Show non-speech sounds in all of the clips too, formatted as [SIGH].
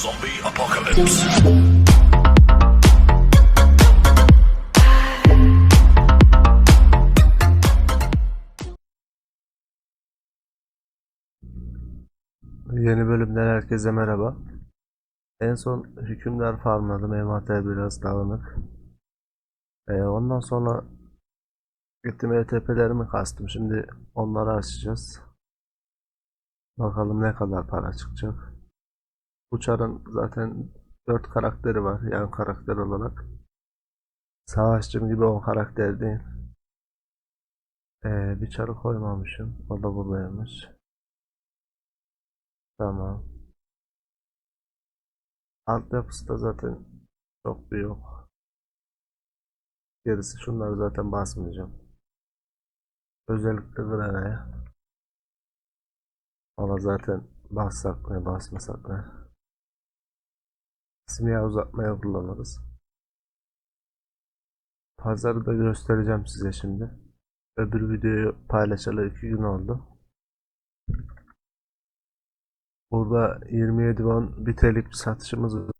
Zombie apocalypse. Yeni bölümden herkese merhaba. En son hükümdar farmladım. Envanter biraz dağınık. Ee, ondan sonra gittim ETP'lerimi kastım. Şimdi onları açacağız. Bakalım ne kadar para çıkacak. Uçar'ın zaten 4 karakteri var. Yan karakter olarak. Savaşçım gibi 10 karakter değil. Ee, bir çarı koymamışım. O da buradaymış. Tamam. Altyapısı da zaten çok bir yok. Gerisi şunları zaten basmayacağım. Özellikle Grana'ya. Ona zaten bassak ne basmasak ne. Simya uzatmaya kullanırız. Pazarı da göstereceğim size şimdi. Öbür videoyu paylaşalı iki gün oldu. Burada 27 won bir TL'lik bir satışımız var.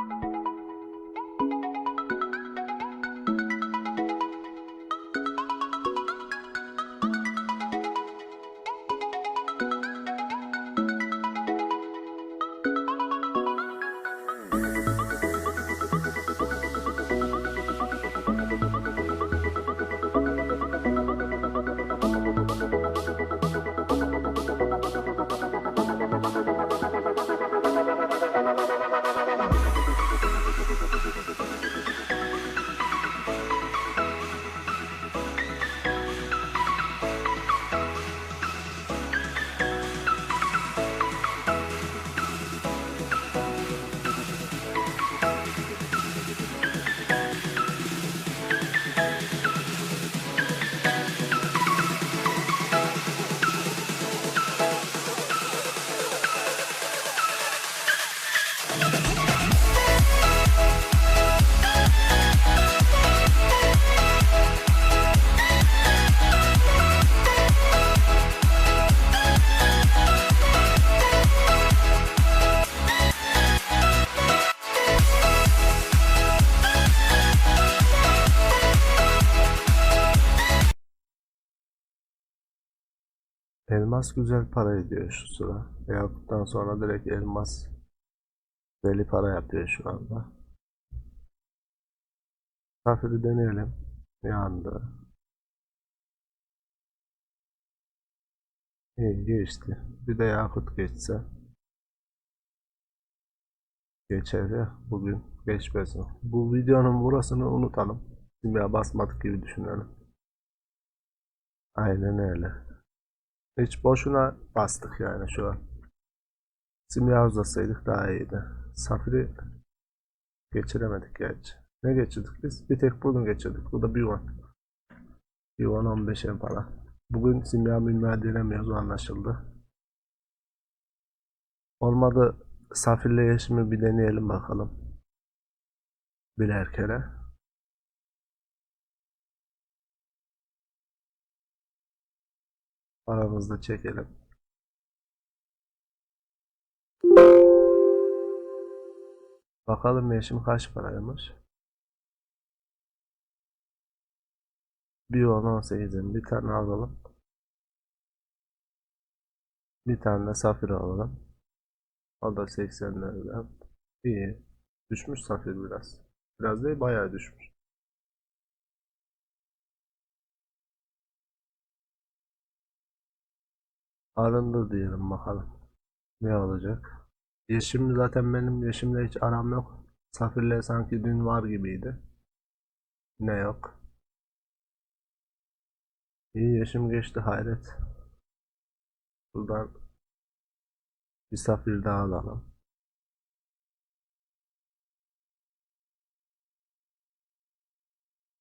Elmas güzel para ediyor şu sıra. Yakut'tan sonra direkt elmas deli para yapıyor şu anda. Safiri deneyelim. Yandı. İyi geçti. Bir de Yakut geçse. Geçer ya bugün geçmesin. Bu videonun burasını unutalım. Simya basmadık gibi düşünelim. Aynen öyle. Hiç boşuna bastık yani şu an. Simya uzasaydık daha iyiydi. Safiri geçiremedik gerçi. Ne geçirdik biz? Bir tek bugün geçirdik. Bu da bir won. Bir won 15 en para. Bugün simya mülmüya denemiyoruz o anlaşıldı. Olmadı Safir'le Yeşim'i bir deneyelim bakalım. Birer kere. Aramızda çekelim. Bakalım Yeşim kaç paraymış. Bir on 18'in bir tane alalım. Bir tane de safir alalım. O da 80'lerden. İyi. Düşmüş safir biraz. Biraz değil bayağı düşmüş. Arındı diyelim bakalım. Ne olacak? Yeşim zaten benim yeşimle hiç aram yok. Safirle sanki dün var gibiydi. Ne yok. İyi yaşım geçti hayret. Buradan bir safir daha alalım.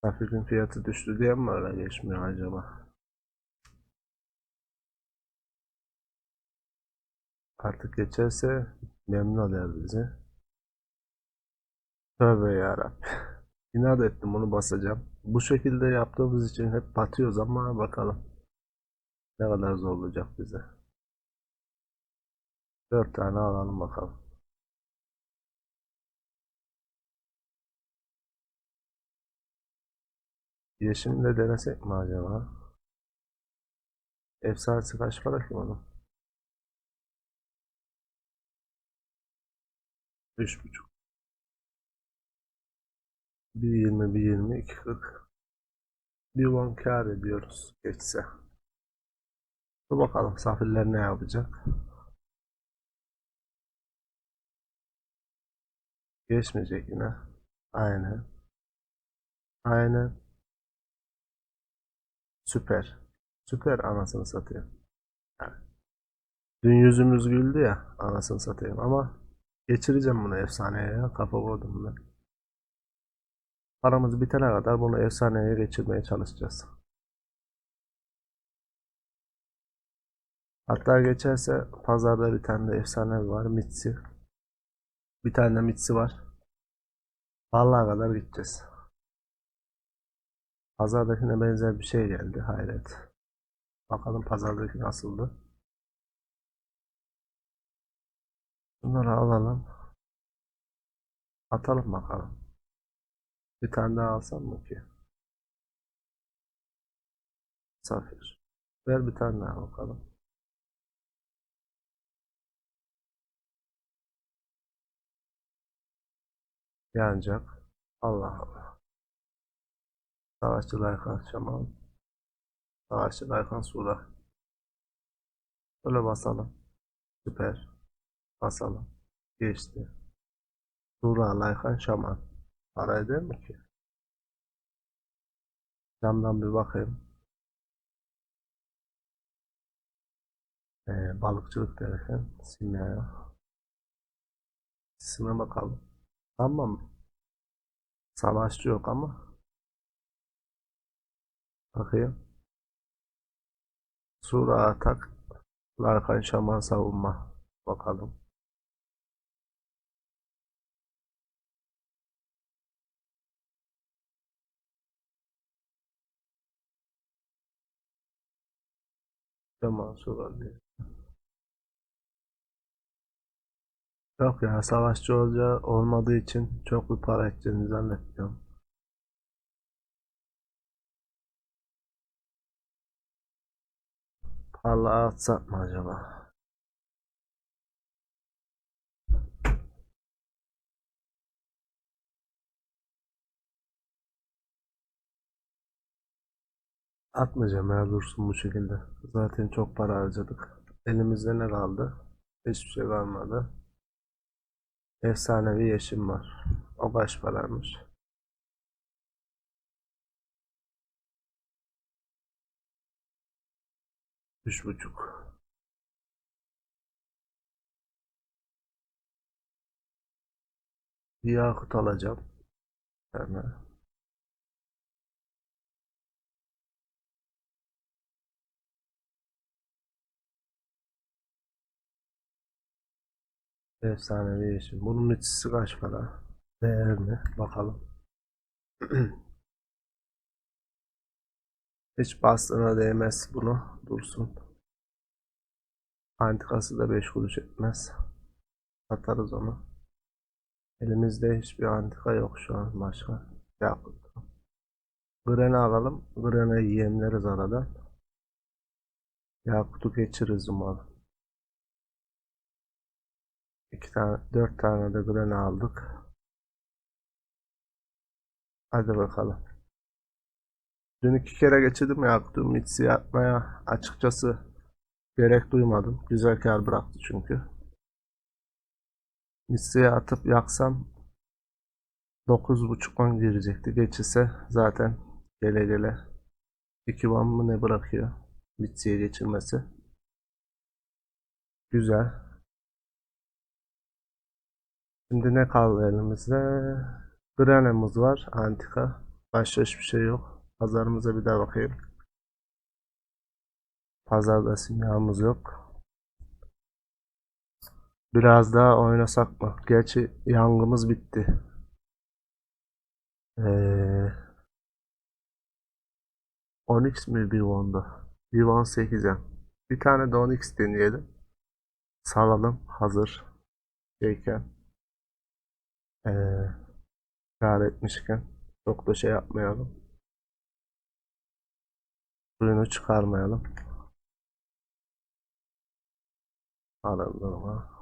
Safirin fiyatı düştü diye mi öyle geçmiyor acaba? Artık geçerse memnun eder bizi. Tövbe yarabbim. İnat ettim onu basacağım. Bu şekilde yaptığımız için hep batıyoruz ama bakalım. Ne kadar zorlayacak bize. 4 tane alalım bakalım. Yeşimle denesek mi acaba? Efsanesi kaç para ki onun? 3.5 1.20 1.20 2.40 Bir won kar ediyoruz geçse. Dur bakalım safirler ne yapacak? Geçmeyecek yine. Aynen. Aynen. Süper. Süper anasını satayım. Yani. Dün yüzümüz güldü ya anasını satayım ama geçireceğim bunu efsaneye ya kafa koydum ben. Paramız bitene kadar bunu efsaneye geçirmeye çalışacağız. Hatta geçerse pazarda bir tane de efsane var Mitsi. Bir tane de Mitsi var. Vallahi kadar gideceğiz. Pazardakine benzer bir şey geldi hayret. Bakalım pazardaki nasıldı. Bunları alalım. Atalım bakalım. Bir tane daha alsam mı ki? Safir. Ver bir tane daha bakalım. Yanacak. Allah Allah. Savaşçı Laykan Şamal. Savaşçı Laykan Sura. Böyle basalım. Süper. Basalım. Geçti. Sura Laykan Şaman. Para eder mi ki? Camdan bir bakayım. Ee, balıkçılık derken simya. Sime bakalım. Tamam. Savaşçı yok ama. Bakayım. Sura atak. Larkan şaman savunma. Bakalım. Şaman sura diye. Yok ya savaşçı olacağı olmadığı için çok bir para edeceğini zannetmiyorum. Parlağa atsak mı acaba? Atmayacağım ya dursun bu şekilde. Zaten çok para harcadık. Elimizde ne kaldı? Hiçbir şey kalmadı. Efsanevi yeşim var. O kaç paraymış? Üç buçuk. Bir yakut alacağım. Yani efsanevi yeşim. Bunun içisi kaç para? Değer mi? Bakalım. [CLEARS THROAT] Hiç bastığına değmez bunu. Dursun. Antikası da 5 kuruş etmez. Satarız onu. Elimizde hiçbir antika yok şu an başka. Yakut. Gren'i alalım. Gren'i yemleriz arada. Yakut'u geçiririz umarım. İki tane, dört tane de Gren'i aldık. Hadi bakalım. Dün iki kere geçirdim Yakut'u Mitsi yapmaya açıkçası gerek duymadım. Güzel kar bıraktı çünkü. Mitsi'ye atıp yaksam 9.5 10 girecekti. Geçirse zaten gele gele 2 won mu ne bırakıyor? Bitsiye geçirmesi. Güzel. Şimdi ne kaldı elimizde? Granemiz var. Antika. Başka hiçbir şey yok. Pazarımıza bir daha bakayım. Pazarda simyamız yok. Biraz daha oynasak mı? Gerçi yangımız bitti. Ee, 10x mi bir onda? Bir 18'e. Bir tane de 10x deneyelim. Salalım hazır şeyken. Ee, kâr etmişken. Çok da şey yapmayalım. Suyunu çıkarmayalım. Aralama.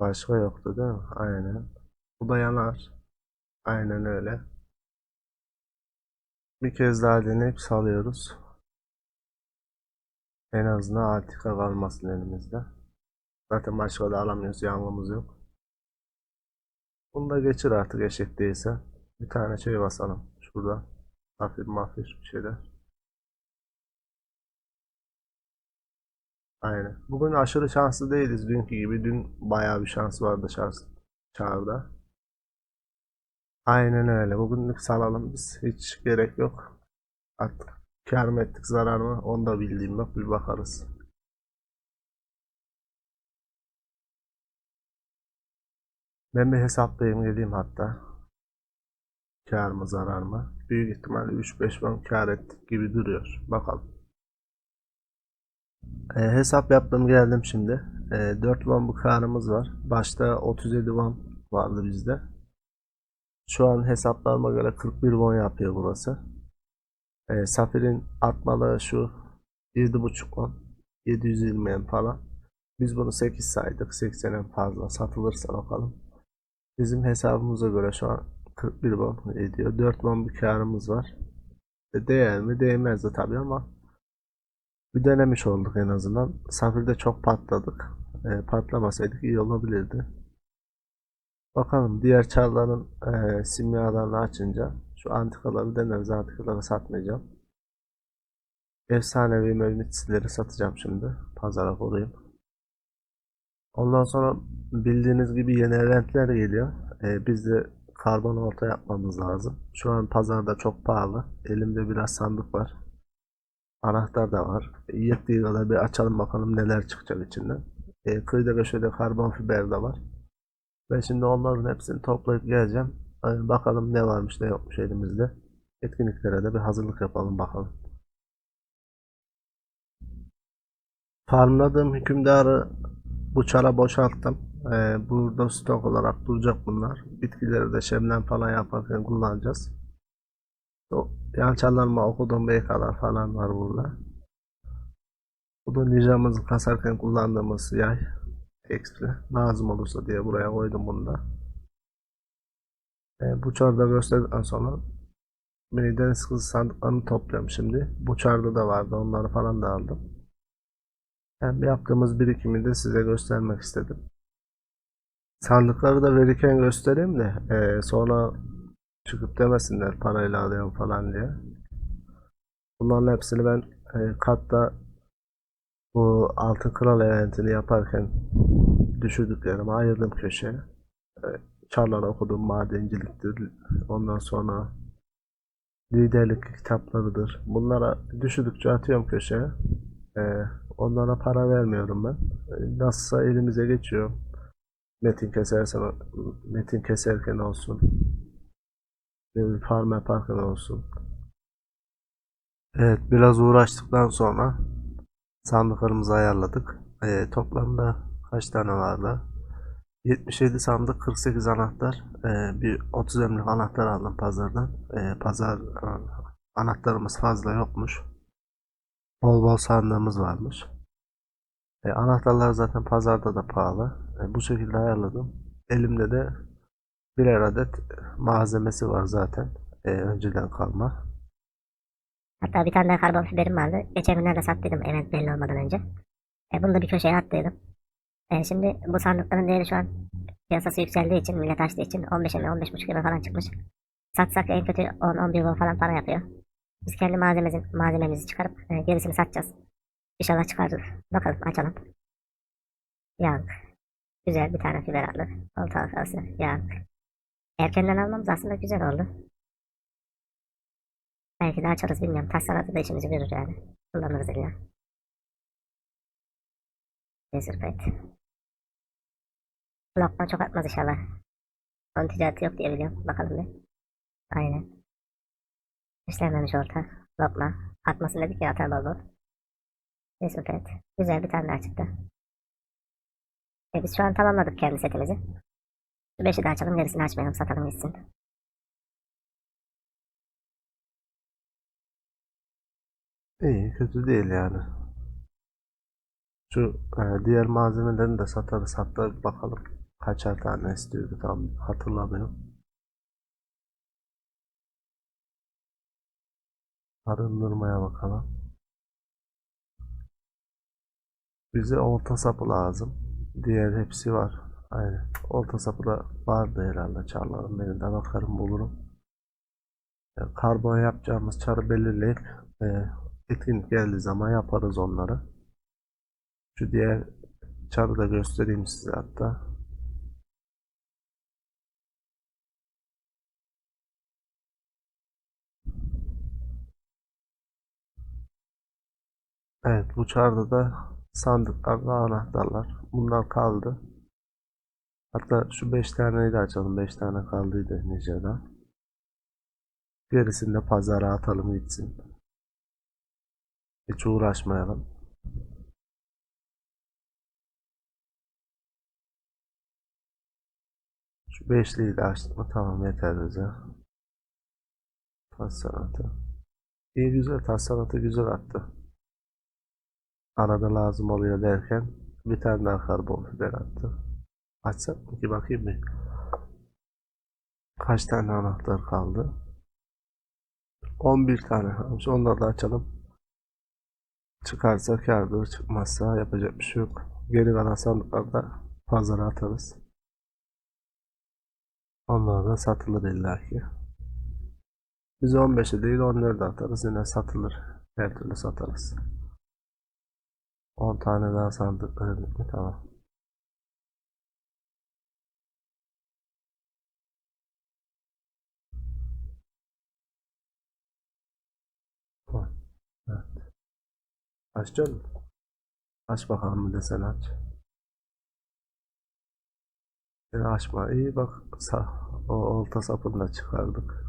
Başka yoktu değil mi? Aynen. Bu da yanar. Aynen öyle. Bir kez daha deneyip salıyoruz. En azından Altika kalmasın elimizde. Zaten başka da alamıyoruz. Yangımız yok. Bunu da geçir artık eşek değilse. Bir tane şey basalım. Şurada. Hafif mafif bir şeyler. Aynen. Bugün aşırı şanslı değiliz dünkü gibi. Dün bayağı bir şans vardı şans çağrıda. Aynen öyle. Bugünlük salalım biz. Hiç gerek yok. Artık kâr mı ettik zarar mı? Onu da bildiğim yok. Bir bakarız. Ben bir hesaplayayım geleyim hatta. Kâr mı zarar mı? Büyük ihtimalle 3-5 ban kâr ettik gibi duruyor. Bakalım. E, hesap yaptım geldim şimdi. E, 4 won bu karımız var. Başta 37 won vardı bizde. Şu an hesaplarıma göre 41 won yapıyor burası. E, Safir'in atmalı şu 7.5 won. 720 en falan. Biz bunu 8 saydık. 80 en fazla satılırsa bakalım. Bizim hesabımıza göre şu an 41 won ediyor. 4 won bir karımız var. E, değer mi? Değmez de tabii ama bir denemiş olduk en azından. Safir'de çok patladık. E, patlamasaydık iyi olabilirdi. Bakalım diğer çarların e, simyalarını açınca şu antikaları deneriz. Antikaları satmayacağım. Efsanevi mevmitçileri satacağım şimdi. Pazara koyayım. Ondan sonra bildiğiniz gibi yeni eventler geliyor. E, biz de karbon olta yapmamız lazım. Şu an pazarda çok pahalı. Elimde biraz sandık var. Anahtar da var. Yettiği kadar bir açalım bakalım neler çıkacak içinden. E, kıyıda köşede karbon fiber de var. Ben şimdi onların hepsini toplayıp geleceğim. E, bakalım ne varmış ne yokmuş elimizde. Etkinliklere de bir hazırlık yapalım bakalım. Farmladığım hükümdarı bu çara boşalttım. E, burada stok olarak duracak bunlar. Bitkileri de şemlen falan yaparken kullanacağız. O yan çalarma okuduğum BK'lar falan var burada. Bu da ninjamızı kasarken kullandığımız yay. Ekstra. Lazım olursa diye buraya koydum bunu da. E, bu çarda gösterdikten sonra mini deniz kızı sandıklarını topluyorum şimdi. Bu çarda da vardı. Onları falan da aldım. Hem yaptığımız birikimi de size göstermek istedim. Sandıkları da verirken göstereyim de e, sonra çıkıp demesinler parayla alıyorum falan diye. Bunların hepsini ben e, katta bu Altın Kral eventini yaparken düşürdüklerimi ayırdım köşeye. E, çarlar okudum madenciliktir. Ondan sonra liderlik kitaplarıdır. Bunlara düşürdükçe atıyorum köşeye. E, onlara para vermiyorum ben. Nasılsa elimize geçiyor. Metin kesersen metin keserken olsun farm yaparken olsun. Evet biraz uğraştıktan sonra sandıklarımızı ayarladık. Ee, toplamda kaç tane vardı? 77 sandık 48 anahtar ee, bir 30 emlik anahtar aldım pazardan. Ee, pazar anahtarımız fazla yokmuş. Bol bol sandığımız varmış. Ee, anahtarlar zaten pazarda da pahalı. Ee, bu şekilde ayarladım. Elimde de birer adet malzemesi var zaten. Ee, önceden kalma. Hatta bir tane daha karbon fiberim vardı. Geçen günlerde sattıydım event belli olmadan önce. E, bunu da bir köşeye attıydım. E, şimdi bu sandıkların değeri şu an piyasası yükseldiği için, millet açtığı için 15'e mi 15.5'e mi falan çıkmış. Satsak en kötü 10-11 won falan para yapıyor. Biz kendi malzememizi, malzememizi çıkarıp e, gerisini satacağız. İnşallah çıkarır. Bakalım açalım. Yank. Güzel bir tane fiber aldık. Olta halkası. Yank. Erkenden almamız aslında güzel oldu. Belki de açarız bilmiyorum. Taş sanatı da işimizi görür yani. Kullanırız illa. Desert Pet. Lokma çok atmaz inşallah. Onun ticareti yok diye biliyorum. Bakalım bir. Aynen. İşlenmemiş orta. Lokma. Atmasın dedik ya atar bol bol. Güzel bir tane daha çıktı. E biz şu an tamamladık kendi setimizi. Şu beşi de açalım gerisini açmayalım satalım gitsin. İyi, kötü değil yani. Şu e, diğer malzemelerini de satarız. Hatta bakalım kaçar tane istiyordu tam hatırlamıyorum. Arındırmaya bakalım. Bize olta sapı lazım. Diğer hepsi var. Aynen. Olta sapı da vardı herhalde çarların. Benim de bakarım bulurum. E, Karbon yapacağımız çarı belirleyip e, etkinlik geldiği zaman yaparız onları. Şu diğer çarı da göstereyim size hatta. Evet bu çarda da sandıklar ve anahtarlar. Bunlar kaldı. Hatta şu 5 taneyi de açalım. 5 tane kaldıydı Nice'den. Gerisini de pazara atalım gitsin. Hiç uğraşmayalım. Şu beşliyi de açtık mı tamam yeter bize. Tas sanatı. İyi güzel tas sanatı güzel attı. Arada lazım oluyor derken bir tane daha karbon fiber attı. Açsak mı ki bakayım bir. Kaç tane anahtar kaldı? 11 tane kalmış. Onları da açalım. Çıkarsa kârdır, çıkmazsa yapacak bir şey yok. Geri kalan sandıkları da pazara atarız. Onlar da satılır illaki. Biz 15'e değil 14'e atarız. Yine satılır. Her türlü satarız. 10 tane daha sandık verdik mi? Tamam. Evet. Açacak mısın? Aç bakalım bir de sen aç. Sen açma. İyi bak. O olta sapını da çıkardık.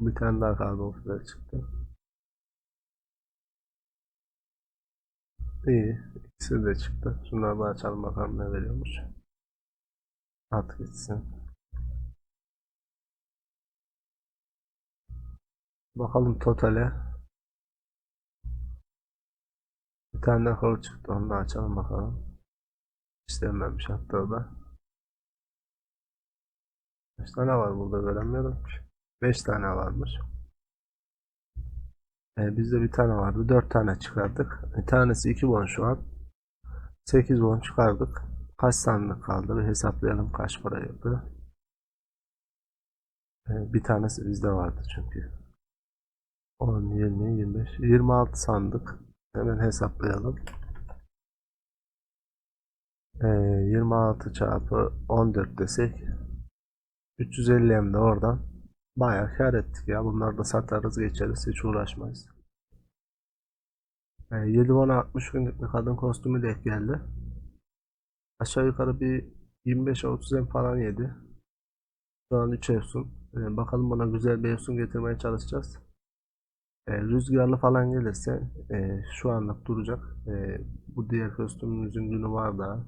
Bir tane daha karbon fiber çıktı. İyi. İkisi de çıktı. Şunları da açalım bakalım ne veriyormuş. At gitsin. Bakalım totale. Bir tane kol çıktı. Onu da açalım bakalım. İstenmemiş hatta o da. Kaç tane var burada göremiyorum. 5 tane varmış. Ee, bizde bir tane vardı. 4 tane çıkardık. Bir tanesi 2 won şu an. 8 won çıkardık. Kaç sandık kaldı? Bir hesaplayalım kaç para yaptı. Ee, bir tanesi bizde vardı çünkü. 10, 20, 25, 26 sandık. Hemen hesaplayalım. Ee, 26 çarpı 14 desek 350 hem de oradan bayağı kar ettik ya. Bunları da satarız geçeriz hiç uğraşmayız. Ee, 7 won 60 günlük bir kadın kostümü denk geldi. Aşağı yukarı bir 25-30 hem falan yedi. Şu an 3 efsun. Ee, bakalım buna güzel bir efsun getirmeye çalışacağız. E, rüzgarlı falan gelirse e, şu anlık duracak. E, bu diğer kostümümüzün günü var daha.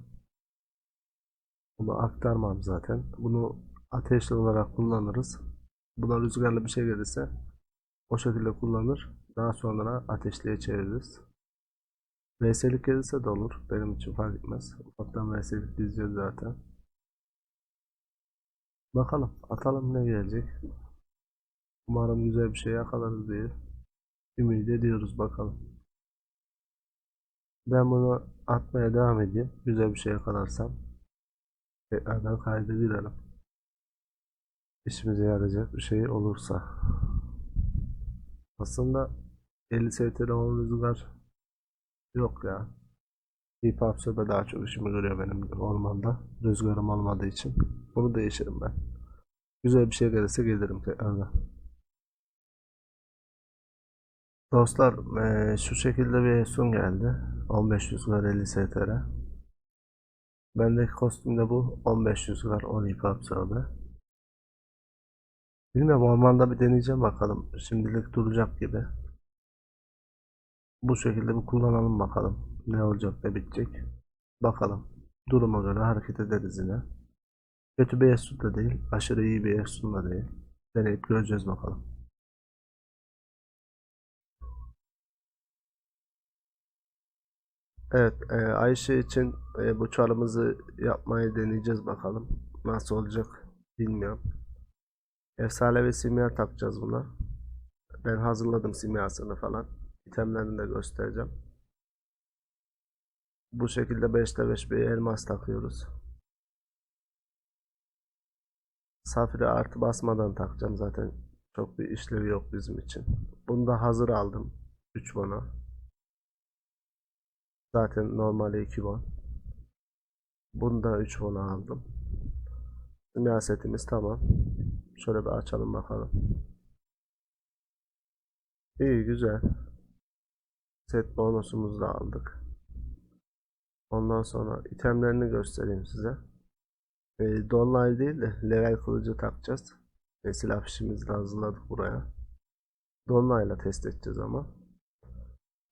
Bunu aktarmam zaten. Bunu ateşli olarak kullanırız. Buna rüzgarlı bir şey gelirse o şekilde kullanır. Daha sonra ateşliye çeviririz. VS'lik gelirse de olur. Benim için fark etmez. Ufaktan VS'lik izliyoruz zaten. Bakalım. Atalım ne gelecek. Umarım güzel bir şey yakalarız diye. Ümit ediyoruz bakalım. Ben bunu atmaya devam edeyim. Güzel bir şey yakalarsam. Tekrardan kayda girelim. İşimize yarayacak bir şey olursa. Aslında 50 STR 10 rüzgar yok ya. Hip hop sobe daha çok işimi görüyor benim ormanda. Rüzgarım olmadığı için. Bunu değişirim ben. Güzel bir şey gelirse gelirim tekrardan. Dostlar eee, şu şekilde bir Esun geldi. 15 rüzgar 50 STR. Bendeki kostümde bu 15 rüzgar 10 hip hop sobe. Bilmiyorum ormanda bir deneyeceğim bakalım. Şimdilik duracak gibi. Bu şekilde bir kullanalım bakalım. Ne olacak ne bitecek. Bakalım. Duruma göre hareket ederiz yine. Kötü bir Esun da değil. Aşırı iyi bir Esun da değil. Deneyip göreceğiz bakalım. Evet, e, Ayşe için e, bu çarımızı yapmayı deneyeceğiz bakalım. Nasıl olacak bilmiyorum. Efsane ve simya takacağız buna. Ben hazırladım simyasını falan. İtemlerini de göstereceğim. Bu şekilde 5'te 5 bir elmas takıyoruz. Safiri artı basmadan takacağım zaten. Çok bir işlevi yok bizim için. Bunu da hazır aldım. 3 bona. Zaten normali 2 bon. Bunu da 3 bona aldım. Simya setimiz tamam. Şöyle bir açalım bakalım. İyi güzel. Set bonusumuzu da aldık. Ondan sonra itemlerini göstereyim size. E, Dolunay değil de level kılıcı takacağız. E, silah fişimizi de hazırladık buraya. Dolunay'la test edeceğiz ama.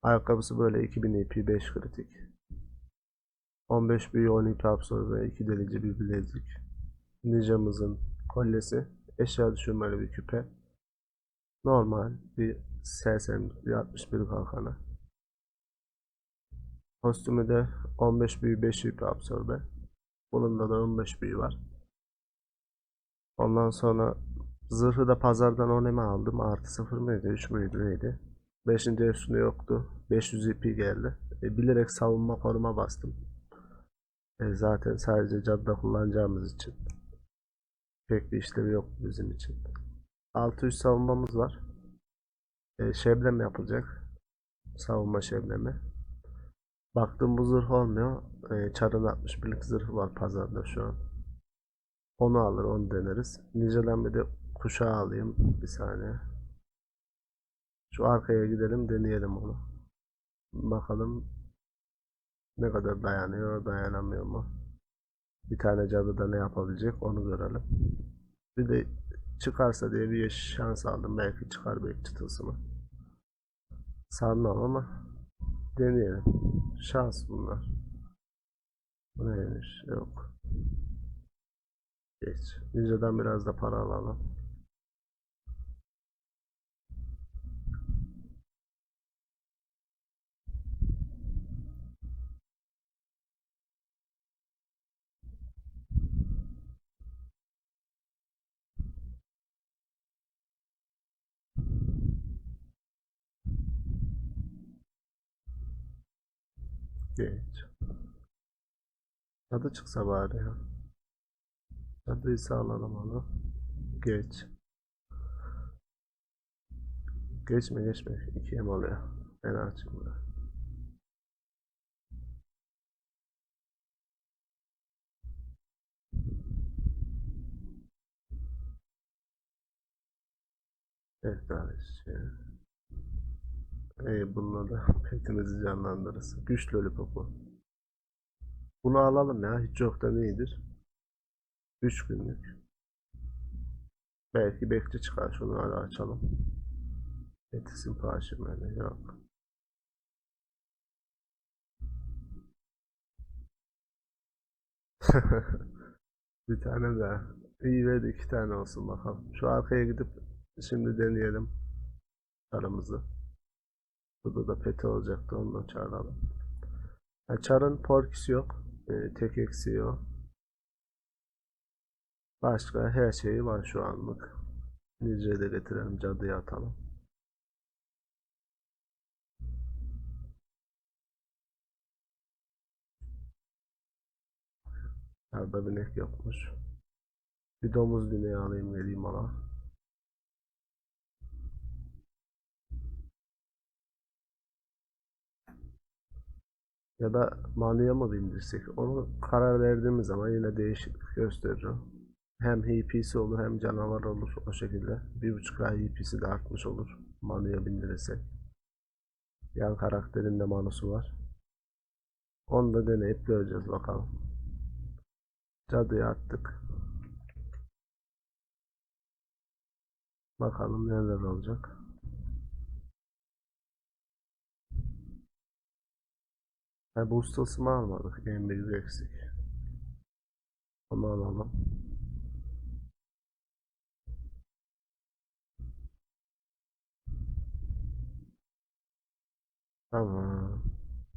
Ayakkabısı böyle 2000 EP 5 kritik. 15 büyü 10 EP absorbe 2 delici bir bilezik. Ninja'mızın kolyesi. Eşya düşürmeli bir küpe. Normal bir sersem bir 61 kalkanı. Kostümü de 15 büyü 5 EP absorbe. Bunun da 15 büyü var. Ondan sonra zırhı da pazardan oneme aldım. Artı 0 mıydı? 3 müydü? Neydi? 5. üstünde yoktu. 500 EP geldi. E, bilerek savunma koruma bastım. E, zaten sadece cadıda kullanacağımız için. Pek bir işlevi yok bizim için. 600 savunmamız var. E, şeblem yapılacak. Savunma şeblemi. Baktım bu zırh olmuyor. E, Çar'ın 61'lik zırhı var pazarda şu an. Onu alır, onu deneriz. Ninja'dan bir de kuşağı alayım. Bir saniye. Şu arkaya gidelim, deneyelim onu. Bakalım ne kadar dayanıyor, dayanamıyor mu? Bir tane cadıda ne yapabilecek onu görelim. Bir de çıkarsa diye bir şans aldım. Belki çıkar belki çıtılsımı. Sanmam ama deneyelim. Şans bunlar. Bu neymiş? Yok. Geç. Ninja'dan biraz da para alalım. Geç. Adı çıksa bari ya. Adıysa alalım onu. Geç. Geçme geçme. İkiye mi oluyor? Ben bunu. Evet kardeşim. İyi bununla da [LAUGHS] petimizi canlandırırız. Güçlü lollipop bu. Bunu alalım ya. Hiç yoktan iyidir. 3 günlük. Belki bekçi çıkar. Şunu hadi açalım. Etisin parşömeni yok. [LAUGHS] Bir tane daha. İyi ve iki tane olsun bakalım. Şu arkaya gidip şimdi deneyelim. Aramızı. Burada da peti olacaktı. Onu da çağıralım. Ya Çar'ın porkisi yok. Ee, tek eksiği o. Başka her şeyi var şu anlık. Da getirelim. Cadıya atalım. Arada binek yokmuş. Bir domuz bineği alayım geleyim ona. Ya da manuya mı bindirsek? Onu karar verdiğimiz zaman yine değişiklik gösteriyor. Hem HP'si olur hem canavar olur o şekilde. Bir buçuk ay HP'si de artmış olur. Manuya bindirirsek. Yan karakterin de manusu var. Onu da deneyip göreceğiz bakalım. Cadıyı attık. Bakalım neler olacak. Ha bu ustasını almadık. En büyük eksik. Onu alalım. Tamam.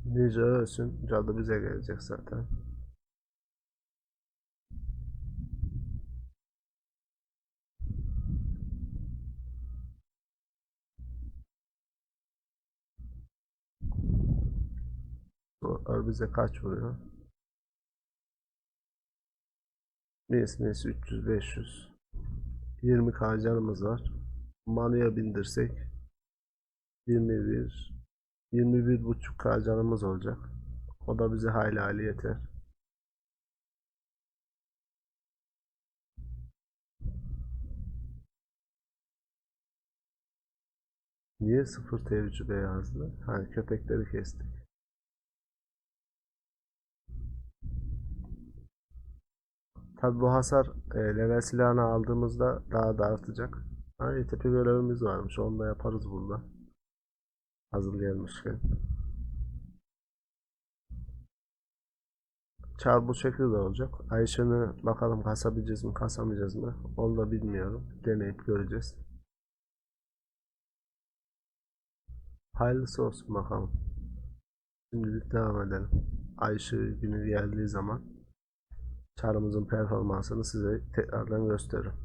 Nice ölsün. Cadı bize gelecek zaten. Bu bize kaç vuruyor? Mis mis 300 500 20 k canımız var. Manuya bindirsek 21 21 buçuk k canımız olacak. O da bize hayli hayli yeter. Niye sıfır tecrübe yazdı? Hani köpekleri kestik. Tabi bu hasar e, level silahını aldığımızda daha da artacak. Ha, ETP görevimiz varmış. Onu da yaparız burada. Hazır gelmişken. Çar bu şekilde olacak. Ayşe'ni bakalım kasabileceğiz mi kasamayacağız mı? Onu da bilmiyorum. Deneyip göreceğiz. Hayırlısı olsun bakalım. Şimdilik devam edelim. Ayşe günü geldiği zaman çarımızın performansını size tekrardan gösteririm.